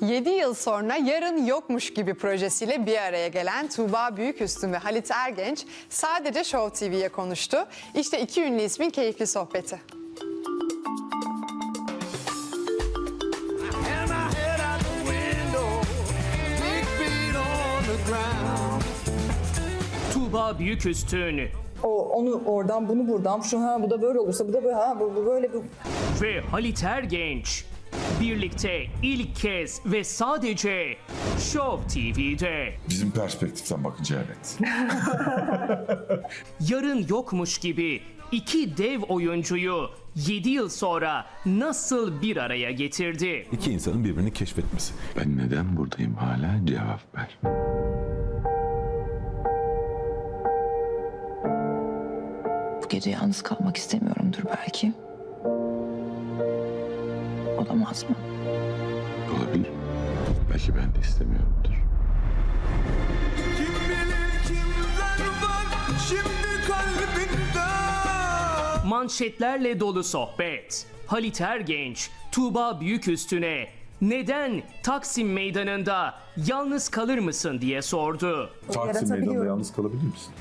7 yıl sonra yarın yokmuş gibi projesiyle bir araya gelen Tuğba Büyüküstün ve Halit Ergenç sadece Show TV'ye konuştu. İşte iki ünlü ismin keyifli sohbeti. Tuğba Büyüküstün O onu oradan bunu buradan şu ha bu da böyle olursa bu da böyle ha bu, bu böyle bu. ve Halit Ergenç birlikte ilk kez ve sadece Show TV'de Bizim perspektiften bakınca evet. yarın yokmuş gibi iki dev oyuncuyu 7 yıl sonra nasıl bir araya getirdi? İki insanın birbirini keşfetmesi. Ben neden buradayım hala cevap ver. Bu gece yalnız kalmak istemiyorumdur belki. Olamaz mı? Olabilir. Belki ben de istemiyorumdur. Kim bilir kimler var şimdi kalbinde. Manşetlerle dolu sohbet. Halit Ergenç, Tuğba Büyüküstün'e neden Taksim Meydanı'nda yalnız kalır mısın diye sordu. Taksim. Meydanı'nda yalnız kalabilir misin?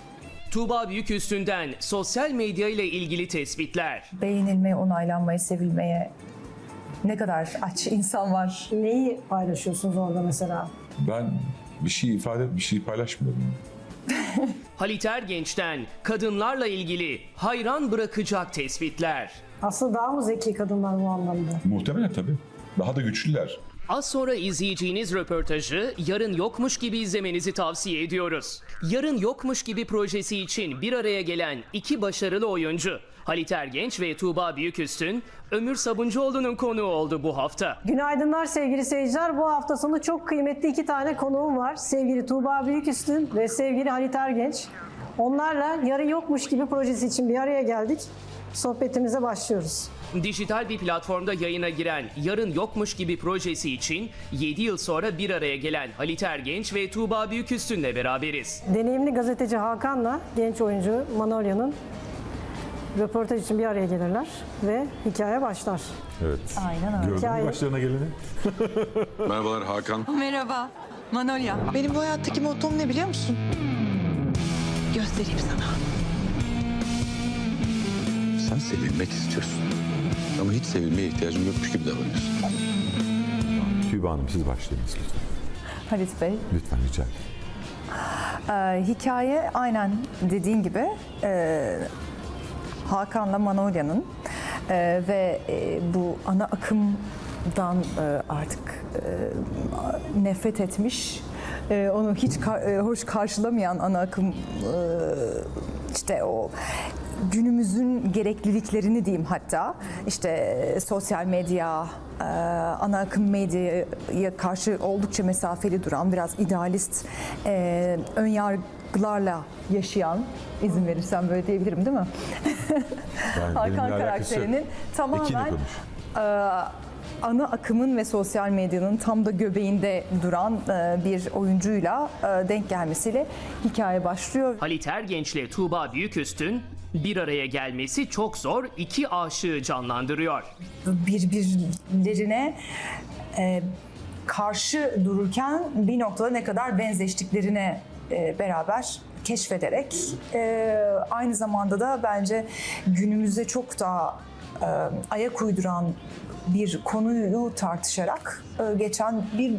Tuğba Büyüküstün'den sosyal medya ile ilgili tespitler. Beğenilmeye, onaylanmaya, sevilmeye ne kadar aç insan var. Neyi paylaşıyorsunuz orada mesela? Ben bir şey ifade, bir şey paylaşmıyorum. Halit Ergenç'ten kadınlarla ilgili hayran bırakacak tespitler. Aslında daha mı zeki kadınlar bu anlamda? Muhtemelen tabii. Daha da güçlüler. Az sonra izleyeceğiniz röportajı yarın yokmuş gibi izlemenizi tavsiye ediyoruz. Yarın yokmuş gibi projesi için bir araya gelen iki başarılı oyuncu Halit Ergenç ve Tuğba Büyüküstün Ömür Sabuncuoğlu'nun konuğu oldu bu hafta. Günaydınlar sevgili seyirciler. Bu hafta sonu çok kıymetli iki tane konuğum var. Sevgili Tuğba Büyüküstün ve sevgili Halit Ergenç. Onlarla yarın yokmuş gibi projesi için bir araya geldik. Sohbetimize başlıyoruz. Dijital bir platformda yayına giren Yarın Yokmuş gibi projesi için 7 yıl sonra bir araya gelen Halit Ergenç ve Tuğba Büyüküstün'le beraberiz. Deneyimli gazeteci Hakan'la genç oyuncu Manolya'nın röportaj için bir araya gelirler ve hikaye başlar. Evet. Aynen öyle. Gördün mü Hikaye. başlarına geleni? Merhabalar Hakan. Merhaba. Manolya. Benim bu hayattaki mottom ne biliyor musun? Göstereyim sana. Sen sevilmek istiyorsun. Ama hiç sevilmeye ihtiyacım yokmuş gibi davranıyorsun. Tüba Hanım siz başlayınız lütfen. Halit Bey, Lütfen rica ederim. e, hikaye aynen dediğin gibi e, Hakan'la Manolya'nın. E, ve e, bu ana akımdan e, artık e, nefret etmiş, e, onu hiç ka- e, hoş karşılamayan ana akım e, işte o günümüzün gerekliliklerini diyeyim hatta. İşte e, sosyal medya, e, ana akım medyaya karşı oldukça mesafeli duran biraz idealist e, ön yargılarla yaşayan izin verirsen böyle diyebilirim değil mi? Yani Hakan karakterinin tamamen e, ana akımın ve sosyal medyanın tam da göbeğinde duran e, bir oyuncuyla e, denk gelmesiyle hikaye başlıyor. Halit Ergenç ile Tuğba Büyüküstün bir araya gelmesi çok zor iki aşığı canlandırıyor. birbirlerine e, karşı dururken bir noktada ne kadar benzeştiklerine e, beraber keşfederek e, aynı zamanda da bence günümüze çok daha e, ayak uyduran bir konuyu tartışarak e, geçen bir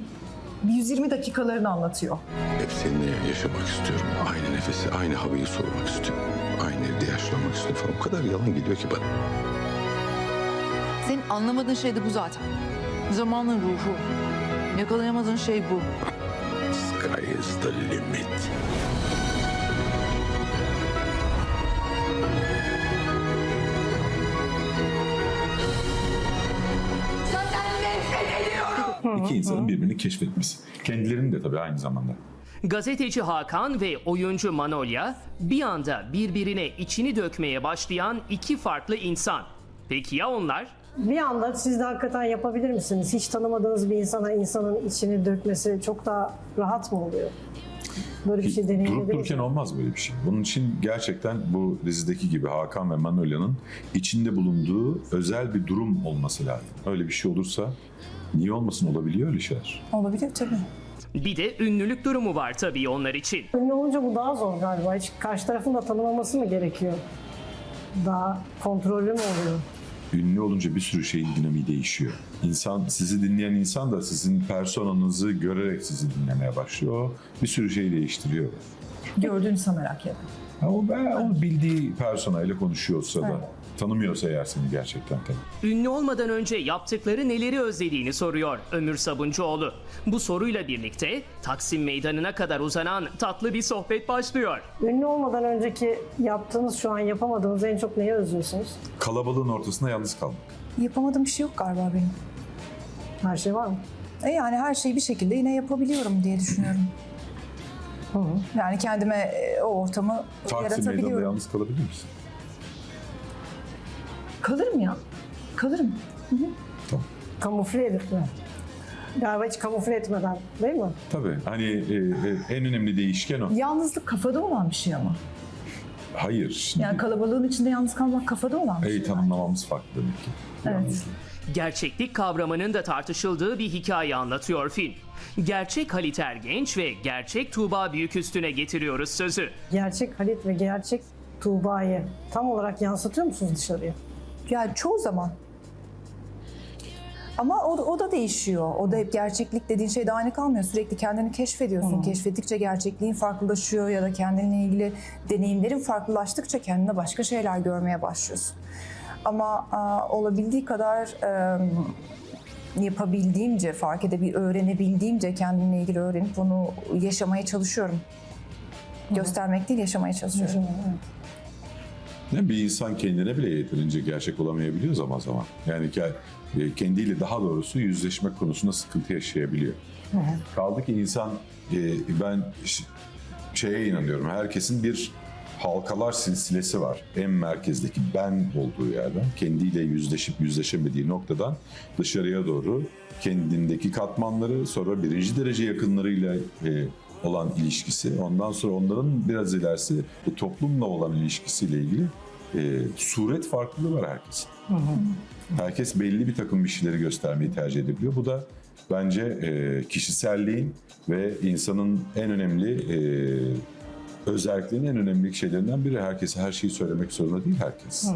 120 dakikalarını anlatıyor. Hep seninle yaşamak istiyorum. Aynı nefesi, aynı havayı solumak istiyorum. Aynı evde yaşlanmak istiyorum falan. O kadar yalan geliyor ki bana. Senin anlamadığın şey de bu zaten. Zamanın ruhu. Yakalayamadığın şey bu. İs the limit. İki insanın birbirini keşfetmesi. Kendilerini de tabii aynı zamanda. Gazeteci Hakan ve oyuncu Manolya bir anda birbirine içini dökmeye başlayan iki farklı insan. Peki ya onlar? Bir anda siz de hakikaten yapabilir misiniz? Hiç tanımadığınız bir insana insanın içini dökmesi çok daha rahat mı oluyor? Böyle bir şey Durup deneyimlediniz dururken mi? olmaz böyle bir şey. Bunun için gerçekten bu dizideki gibi Hakan ve Manolya'nın içinde bulunduğu özel bir durum olması lazım. Öyle bir şey olursa Niye olmasın olabiliyor öyle şeyler. Olabilir tabii. Bir de ünlülük durumu var tabii onlar için. Ünlü olunca bu daha zor galiba. Hiç karşı tarafın da tanımaması mı gerekiyor? Daha kontrollü mü oluyor? Ünlü olunca bir sürü şeyin dinamiği değişiyor. İnsan, sizi dinleyen insan da sizin personanızı görerek sizi dinlemeye başlıyor. Bir sürü şey değiştiriyor. Gördüğünü sanarak ya. Ha, o, ben, o bildiği personayla konuşuyorsa da, Evet. Tanımıyorsa eğer seni gerçekten tabii. Ünlü olmadan önce yaptıkları neleri özlediğini soruyor Ömür Sabuncuoğlu. Bu soruyla birlikte Taksim Meydanı'na kadar uzanan tatlı bir sohbet başlıyor. Ünlü olmadan önceki yaptığınız şu an yapamadığınız en çok neyi özlüyorsunuz? Kalabalığın ortasında yalnız kalmak. Yapamadığım bir şey yok galiba benim. Her şey var mı? E yani her şeyi bir şekilde yine yapabiliyorum diye düşünüyorum. Yani kendime e, o ortamı Taksim Meydanı'nda yaratabiliyorum. yalnız kalabilir misin? Kalırım ya. Kalırım. Tamam. Kamufle edip mi? Galiba hiç kamufle etmeden değil mi? Tabii. Hani e, e, en önemli değişken o. Yalnızlık kafada olan bir şey ama. Hayır. Şimdi Yani kalabalığın içinde yalnız kalmak kafada olan bir Ey şey. tanımlamamız farklı demek ki. Evet. Gerçeklik kavramının da tartışıldığı bir hikaye anlatıyor film. Gerçek Halit Ergenç ve gerçek Tuğba Büyüküstüne getiriyoruz sözü. Gerçek Halit ve gerçek Tuğba'yı tam olarak yansıtıyor musunuz dışarıya? Yani çoğu zaman. Ama o, o da değişiyor. O da hep gerçeklik dediğin şey de aynı kalmıyor. Sürekli kendini keşfediyorsun. Keşfettikçe gerçekliğin farklılaşıyor ya da kendinle ilgili deneyimlerin farklılaştıkça kendine başka şeyler görmeye başlıyorsun. Ama a, olabildiği kadar e, yapabildiğimce, fark edebil, öğrenebildiğimce kendimle ilgili öğrenip bunu yaşamaya çalışıyorum. Göstermek değil, yaşamaya çalışıyorum. Ne bir insan kendine bile yeterince gerçek olamayabiliyor zaman zaman. Yani e, kendiyle daha doğrusu yüzleşmek konusunda sıkıntı yaşayabiliyor. Kaldı ki insan e, ben şeye inanıyorum. Herkesin bir halkalar silsilesi var. En merkezdeki ben olduğu yerden kendiyle yüzleşip yüzleşemediği noktadan dışarıya doğru kendindeki katmanları sonra birinci derece yakınlarıyla e, olan ilişkisi ondan sonra onların biraz ilerisi bu toplumla olan ilişkisiyle ilgili e, suret farklılığı var herkesin. Herkes belli bir takım bir şeyleri göstermeyi tercih edebiliyor. Bu da bence e, kişiselliğin ve insanın en önemli e, özelliklerinin en önemli şeylerinden biri. Herkese her şeyi söylemek zorunda değil herkes.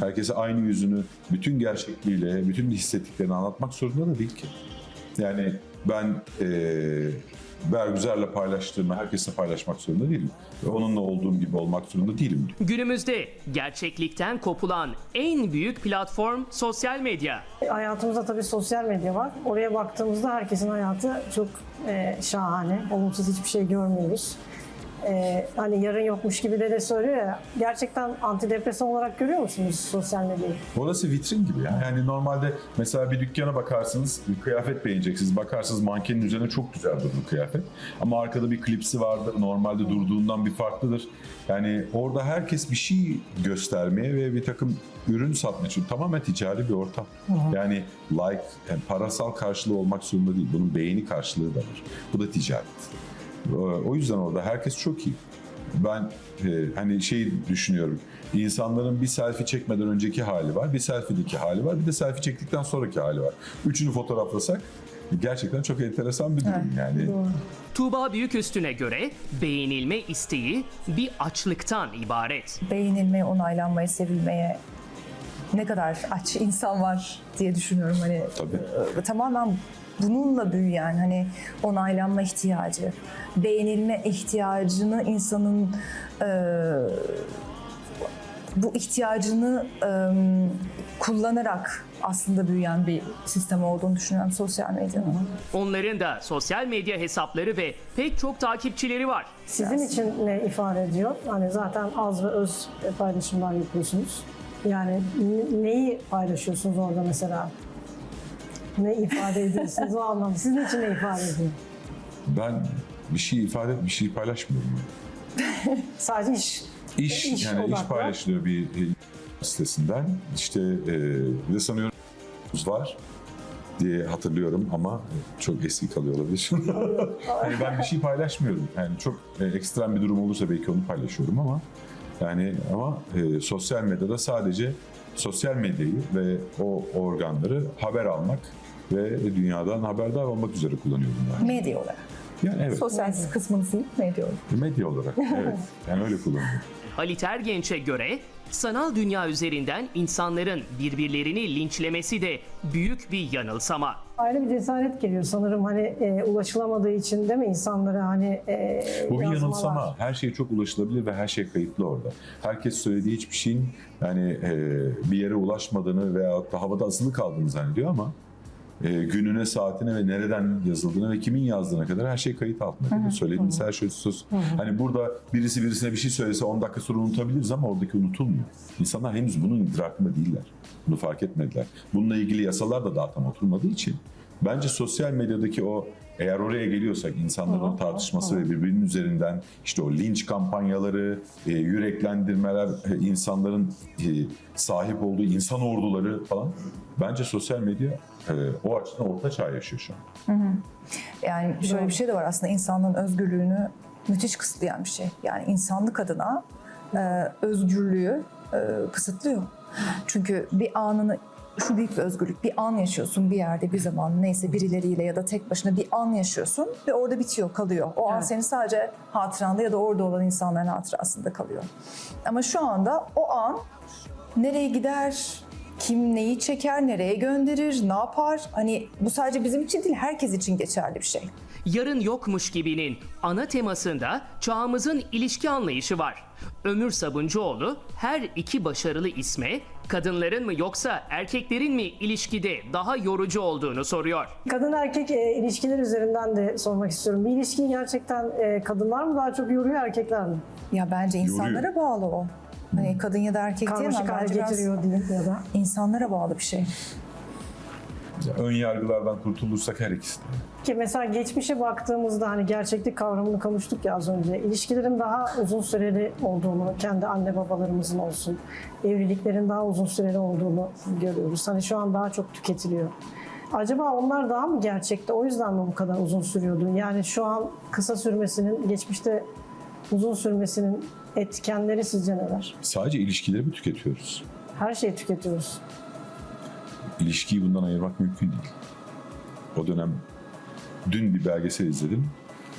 Herkese aynı yüzünü bütün gerçekliğiyle, bütün hissettiklerini anlatmak zorunda da değil ki. Yani ben e, Bergüzar'la paylaştığımı herkesle paylaşmak zorunda değilim. Ve onunla olduğum gibi olmak zorunda değilim. Günümüzde gerçeklikten kopulan en büyük platform sosyal medya. Hayatımızda tabii sosyal medya var. Oraya baktığımızda herkesin hayatı çok e, şahane. Olumsuz hiçbir şey görmüyoruz. E, hani yarın yokmuş gibi de de söylüyor ya. Gerçekten antidepresan olarak görüyor musunuz sosyal medyayı? Orası vitrin gibi ya. Yani normalde mesela bir dükkana bakarsınız, bir kıyafet beğeneceksiniz. Bakarsınız mankenin üzerine çok güzel durur kıyafet. Ama arkada bir klipsi vardır. Normalde durduğundan bir farklıdır. Yani orada herkes bir şey göstermeye ve bir takım ürün satmaya için tamamen ticari bir ortam. Yani like, yani parasal karşılığı olmak zorunda değil. Bunun beğeni karşılığı da var. Bu da ticaret. O yüzden orada herkes çok iyi. Ben e, hani şey düşünüyorum. İnsanların bir selfie çekmeden önceki hali var, bir selfie'deki hali var, bir de selfie çektikten sonraki hali var. Üçünü fotoğraflasak gerçekten çok enteresan bir durum yani. Tuğba Büyüküstüne göre beğenilme isteği bir açlıktan ibaret. beğenilmeye, onaylanmaya, sevilmeye ne kadar aç insan var diye düşünüyorum. Hani Tabii. e, tamamen bununla büyüyen hani onaylanma ihtiyacı, beğenilme ihtiyacını insanın e, bu ihtiyacını e, kullanarak aslında büyüyen bir sistem olduğunu düşünüyorum sosyal medyanın. Onların da sosyal medya hesapları ve pek çok takipçileri var. Sizin için ne ifade ediyor? Hani zaten az ve öz paylaşımlar yapıyorsunuz. Yani ne- neyi paylaşıyorsunuz orada mesela? Ne ifade ediyorsunuz o anlamda? Sizin için ne ifade ediyor? Ben bir şey ifade, bir şey paylaşmıyorum. Sadece iş. İş, İş yani iş odaklı. paylaşılıyor bir sitesinden. İşte e, bir de sanıyorum var diye hatırlıyorum ama çok eski kalıyor olabilir. hani ben bir şey paylaşmıyorum. Yani çok e, ekstrem bir durum olursa belki onu paylaşıyorum ama yani ama e, sosyal medyada sadece sosyal medyayı ve o organları haber almak ve dünyadan haberdar olmak üzere kullanıyor bunlar. Medya olarak. Yani evet, Sosyal kısmını silip medya olarak. medya olarak evet. Yani öyle kullanıyor. Halit Ergenç'e göre sanal dünya üzerinden insanların birbirlerini linçlemesi de büyük bir yanılsama. Ayrı bir cesaret geliyor sanırım hani e, ulaşılamadığı için değil mi insanlara hani e, Bu bir yazmalar. yanılsama. Her şey çok ulaşılabilir ve her şey kayıtlı orada. Herkes söylediği hiçbir şeyin yani e, bir yere ulaşmadığını veyahut da havada asılı kaldığını zannediyor ama e, gününe, saatine ve nereden yazıldığına ve kimin yazdığına kadar her şey kayıt altında. kalıyor. Söylediğiniz her şey söz. Hani burada birisi birisine bir şey söylese 10 dakika sonra unutabiliriz ama oradaki unutulmuyor. İnsanlar henüz bunun idrakında değiller. Bunu fark etmediler. Bununla ilgili yasalar da daha tam oturmadığı için bence sosyal medyadaki o eğer oraya geliyorsak insanların o tartışması ve birbirinin üzerinden işte o linç kampanyaları, e, yüreklendirmeler, e, insanların e, sahip olduğu insan orduları falan bence sosyal medya e, o açıdan orta çağ yaşıyor şu an. Yani şöyle bir şey de var aslında insanlığın özgürlüğünü müthiş kısıtlayan bir şey. Yani insanlık adına e, özgürlüğü e, kısıtlıyor. Çünkü bir anını şu büyük bir özgürlük. Bir an yaşıyorsun bir yerde bir zaman neyse birileriyle ya da tek başına bir an yaşıyorsun ve orada bitiyor, kalıyor. O an Evet. senin sadece hatıranda ya da orada olan insanların hatırasında kalıyor. Ama şu anda o an nereye gider, kim neyi çeker, nereye gönderir, ne yapar? Hani bu sadece bizim için değil, herkes için geçerli bir şey. Yarın yokmuş gibinin ana temasında çağımızın ilişki anlayışı var. Ömür Sabuncuoğlu her iki başarılı isme kadınların mı yoksa erkeklerin mi ilişkide daha yorucu olduğunu soruyor. Kadın erkek e, ilişkiler üzerinden de sormak istiyorum. Bir ilişkiyi gerçekten e, kadınlar mı daha çok yoruyor erkekler mi? Ya bence insanlara bağlı o. Hani kadın ya da erkek diyemem. Karmaşık hale Bence biraz getiriyor diyeyim ya da. insanlara bağlı bir şey. Ön yargılardan kurtulursak her ikisi de. Ki mesela geçmişe baktığımızda hani gerçeklik kavramını konuştuk ya az önce. İlişkilerin daha uzun süreli olduğunu, kendi anne babalarımızın olsun, evliliklerin daha uzun süreli olduğunu görüyoruz. Hani şu an daha çok tüketiliyor. Acaba onlar daha mı gerçekte? O yüzden mi bu kadar uzun sürüyordu? Yani şu an kısa sürmesinin, geçmişte uzun sürmesinin etkenleri sizce neler? Sadece ilişkileri mi tüketiyoruz? Her şeyi tüketiyoruz. İlişkiyi bundan ayırmak mümkün değil. O dönem dün bir belgesel izledim.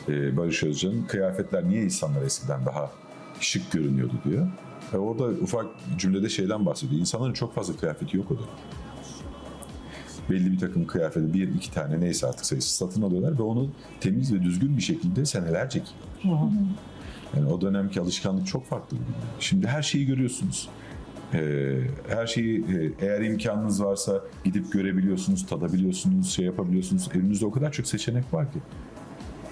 Ee, Barış Özcan'ın kıyafetler niye insanlar eskiden daha şık görünüyordu diyor. Ve orada ufak cümlede şeyden bahsediyor. İnsanların çok fazla kıyafeti yok o dönem. Belli bir takım kıyafeti bir iki tane neyse artık sayısı satın alıyorlar ve onu temiz ve düzgün bir şekilde senelerce giyiyorlar. Yani o dönemki alışkanlık çok farklı. Şimdi her şeyi görüyorsunuz. Ee, her şeyi e, eğer imkanınız varsa gidip görebiliyorsunuz, tadabiliyorsunuz, şey yapabiliyorsunuz. Elinizde o kadar çok seçenek var ki.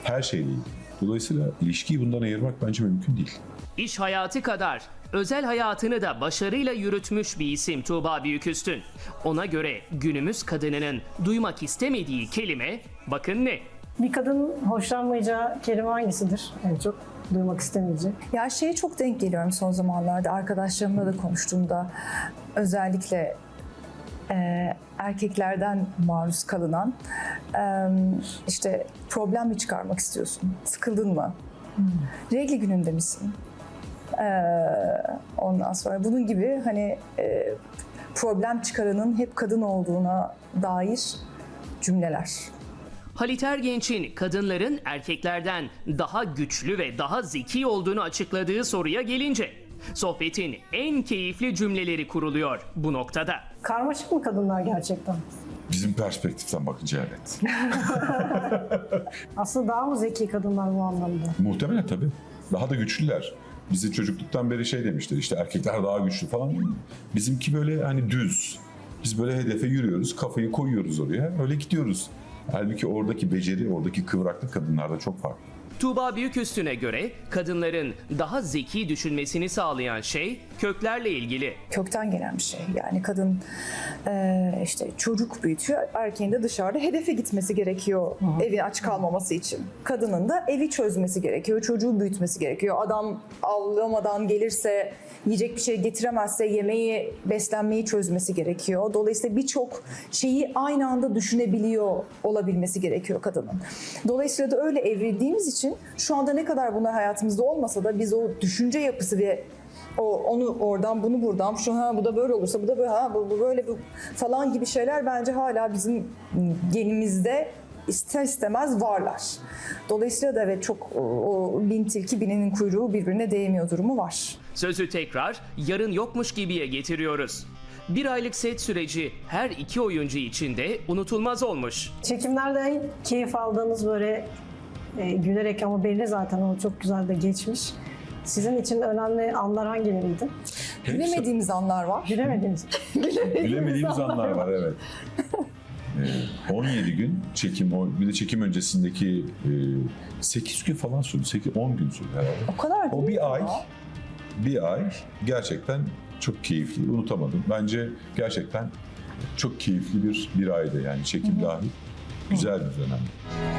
Her şeyle ilgili. Dolayısıyla ilişkiyi bundan ayırmak bence mümkün değil. İş hayatı kadar özel hayatını da başarıyla yürütmüş bir isim Tuğba Büyüküstün. Ona göre günümüz kadınının duymak istemediği kelime bakın ne? Bir kadın hoşlanmayacağı kelime hangisidir? En çok duymak istemeyecek. Ya şeye çok denk geliyorum son zamanlarda arkadaşlarımla da konuştuğumda özellikle e, erkeklerden maruz kalınan e, işte problem mi çıkarmak istiyorsun? Sıkıldın mı? Regli gününde misin? E, ondan sonra bunun gibi hani e, problem çıkaranın hep kadın olduğuna dair cümleler. Halit Ergenç'in kadınların erkeklerden daha güçlü ve daha zeki olduğunu açıkladığı soruya gelince sohbetin en keyifli cümleleri kuruluyor bu noktada. Karmaşık mı kadınlar gerçekten? Bizim perspektiften bakınca evet. Aslında daha mı zeki kadınlar bu anlamda? Muhtemelen tabii. Daha da güçlüler. Bizi çocukluktan beri şey demişler işte erkekler daha güçlü falan. Bizimki böyle hani düz. Biz böyle hedefe yürüyoruz, kafayı koyuyoruz oraya, öyle gidiyoruz. Halbuki oradaki beceri, oradaki kıvraklık kadınlarda çok farklı. Tuğba Büyüküstün'e göre kadınların daha zeki düşünmesini sağlayan şey köklerle ilgili. kökten gelen bir şey. Yani kadın eee, işte çocuk büyütüyor, erkeğin de dışarıda hedefe gitmesi gerekiyor evi aç kalmaması için. Kadının da evi çözmesi gerekiyor, çocuğu büyütmesi gerekiyor. Adam avlamadan gelirse, yiyecek bir şey getiremezse yemeği, beslenmeyi çözmesi gerekiyor. Dolayısıyla birçok şeyi aynı anda düşünebiliyor olabilmesi gerekiyor kadının. Dolayısıyla da öyle evrildiğimiz için şu anda ne kadar bunlar hayatımızda olmasa da biz o düşünce yapısı ve o onu oradan bunu buradan şu ha bu da böyle olursa bu da böyle ha bu, bu böyle bu falan gibi şeyler bence hala bizim genimizde ister istemez varlar. Dolayısıyla da evet çok o, bin tilki bininin kuyruğu birbirine değmiyor durumu var. Sözü tekrar yarın yokmuş gibiye getiriyoruz. Bir aylık set süreci her iki oyuncu için de unutulmaz olmuş. Çekimlerde en keyif aldığınız böyle e, gülerek ama belli zaten o çok güzel de geçmiş. Sizin için önemli anlar hangileriydi? Bilemediğimiz anlar var. Gülemediniz. Bilemediğimiz anlar var evet. Ee, 17 gün çekim, o- bir de çekim öncesindeki e, 8 gün falan sürdü. 8, 10 gün sürdü herhalde. O kadar değil O bir ay, ya? bir ay gerçekten çok keyifli, unutamadım. Bence gerçekten çok keyifli bir bir aydı yani çekim dahil. Güzel bir dönem.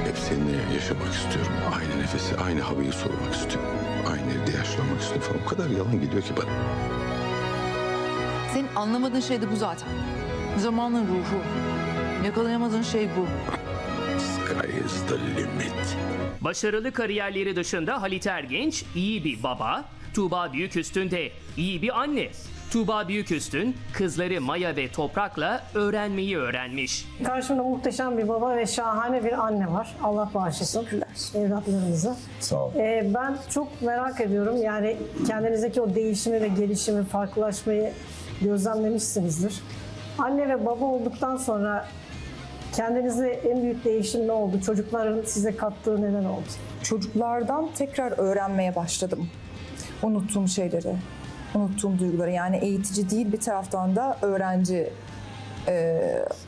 Hep seninle yaşamak istiyorum. Aynı nefesi, aynı havayı solumak istiyorum. Aynı evde yaşlanmak istiyorum falan. O kadar yalan geliyor ki bana. Senin anlamadığın şey de bu zaten. Zamanın ruhu. Yakalayamadığın şey bu. Sky is the limit. Başarılı kariyerleri dışında Halit Ergenç iyi bir baba, Tuğba Büyüküstün de iyi bir anne. Tuğba Büyüküstün kızları Maya ve Toprak'la öğrenmeyi öğrenmiş. Karşımda muhteşem bir baba ve şahane bir anne var. Allah bağışlasın evlatlarımızı. Sağ ol. Ee, ben çok merak ediyorum. Yani kendinizdeki o değişimi ve gelişimi, farklılaşmayı gözlemlemişsinizdir. Anne ve baba olduktan sonra kendinizde en büyük değişim ne oldu? Çocukların size kattığı neler oldu? çocuklardan tekrar öğrenmeye başladım. Unuttuğum şeyleri, unuttuğum duyguları. Yani eğitici değil bir taraftan da öğrenci e,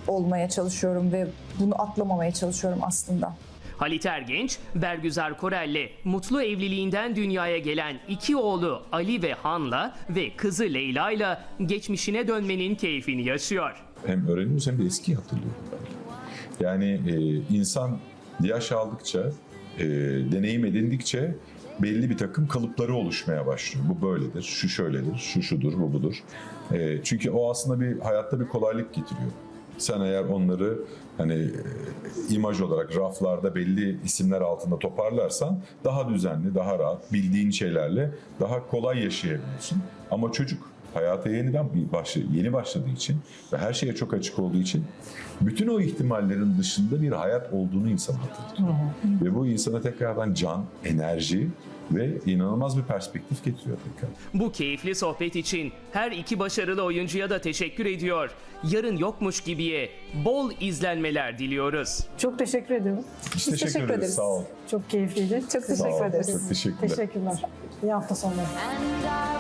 olmaya çalışıyorum ve bunu atlamamaya çalışıyorum aslında. Halit Ergenç, Bergüzar Korel'le mutlu evliliğinden dünyaya gelen iki oğlu Ali ve Han'la ve kızı Leyla'yla geçmişine dönmenin keyfini yaşıyor. Hem öğreniyoruz hem de eskiyi hatırlıyoruz. Yani e, insan yaş aldıkça, e, deneyim edindikçe belli bir takım kalıpları oluşmaya başlıyor. Bu böyledir, şu şöyledir, şu şudur, bu budur. E, çünkü o aslında bir hayatta bir kolaylık getiriyor. Sen eğer onları hani e, imaj olarak raflarda belli isimler altında toparlarsan daha düzenli, daha rahat, bildiğin şeylerle daha kolay yaşayabiliyorsun. Ama çocuk hayata yeniden bir başla, yeni başladığı için ve her şeye çok açık olduğu için bütün o ihtimallerin dışında bir hayat olduğunu insan hatırlıyor. Ve bu insana tekrardan can, enerji ve inanılmaz bir perspektif getiriyor tekrar. Bu keyifli sohbet için her iki başarılı oyuncuya da teşekkür ediyor. Yarın yokmuş gibiye bol izlenmeler diliyoruz. Çok teşekkür ediyorum. Biz teşekkür, teşekkür ederiz. Sağ ol. Çok keyifliydi. Çok Sağ ol. teşekkür ederiz. Çok teşekkürler. Teşekkürler. İyi hafta sonları. And I